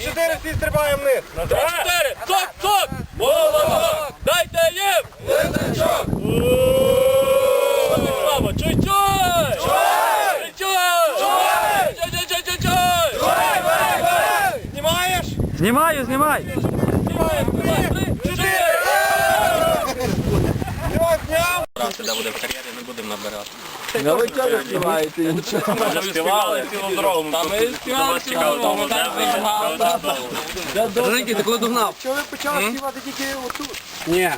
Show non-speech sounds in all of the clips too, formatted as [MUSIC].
на чотири всі стрибаємо вниз. На чотири. Стоп. Молоток. Дайте їм. Литачок. Слава, чуй-чуй. Чуй. Чуй. Чуй-чуй-чуй-чуй. Знімаєш? Знімаю, знімай. Знімаємо. Три, чотири. Все, зняв. Де буде в кар'єрі, не будемо набирати. Ну ви чого не знімаєте нічого? Ми співали цілу дорогу. Та ми співали цілу дорогу. Женьки, ти коли догнав? Чого ви почали співати тільки отут? Ні.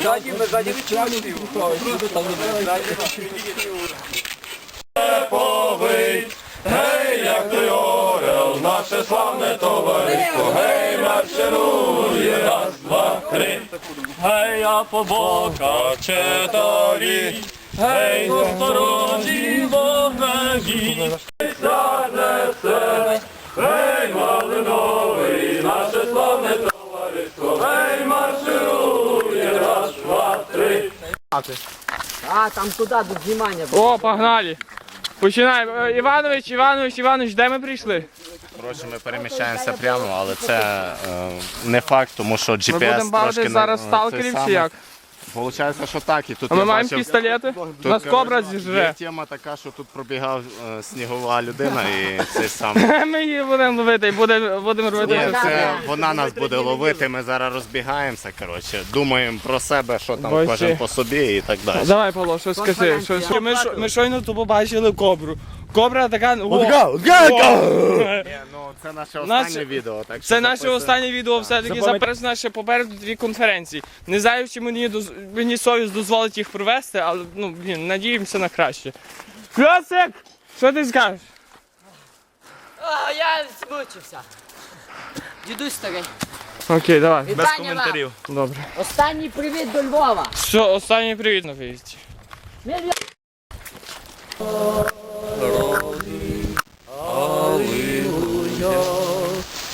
Ззаді, ми ззаді не чули. Як той орел, наше славне товариство, гей, марширує, раз, два, три. Гей, я по боках четарі, гей, осторожі, вогнегі. Занесе, гей, малиновий, наше славне товариство, гей, марширує, раз, два, три. А, там туди до знімання. О, погнали. Починаємо. Е, Іванович, Іванович, Іванович, де ми прийшли? Коротше, ми переміщаємося прямо, але це е, не факт, тому що GPS Ми будемо трошки бавити не- зараз е, сталкерів чи саме. як? Получається, що так, і тут А ми я маємо бачив- пістолети? Тут, Нас кобра коротше, Є зіжре. тема така, що тут пробігав е, снігова людина і [LAUGHS] це саме. Ми її будемо ловити і буде- будемо Ні, робити. це вона нас буде ловити, ми зараз розбігаємося. Коротше, думаємо про себе, що там Бачи. кожен по собі і так далі. Давай, Павло, що скажи. Що, що, ми, що- ми щойно тут побачили кобру. Кобра така. О, Ні, ну це наше останнє Наше- відео. Так що Це наше записуємо. останнє відео все-таки записано ще попереду дві конференції. Не знаю, чи мені, доз... мені совість дозволить їх провести, але ну, блін, надіємося на краще. Класик! Що ти скажеш? А, я змучився. Дідусь старий. Окей, давай. Вітання вам. Добре. Останній привіт до Львова. Все, останній привіт на виїзді.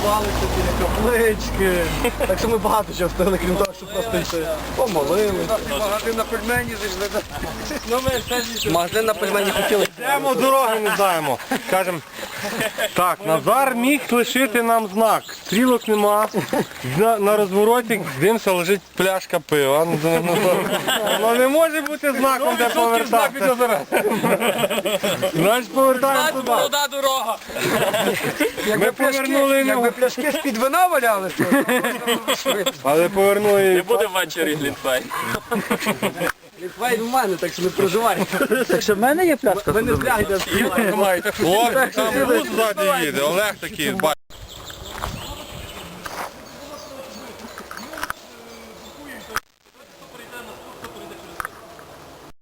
Біля каплички. Так що ми багато чого встигли, крім того, що просто йти. Помолили. Магазин на пельмені зайшли. Магазин на пельмені хотіли. Йдемо дороги, не знаємо. Кажемо, так, Назар міг лишити нам знак. Стрілок нема. На, на розвороті дивимося, лежить пляшка пива. Ну, ну, ну, Воно не може бути знаком, де повертати. Значить повертаємо туди. Молода дорога. Ми повернули Якби пляшки з-під вина валяли, то але повернули. Буде ввечері глінтвей. Ліпвей у мене, так що не проживай. Так що в мене є пляшка? Ви не зляйте. О, там бус ззаді їде, Олег такий, бачиш.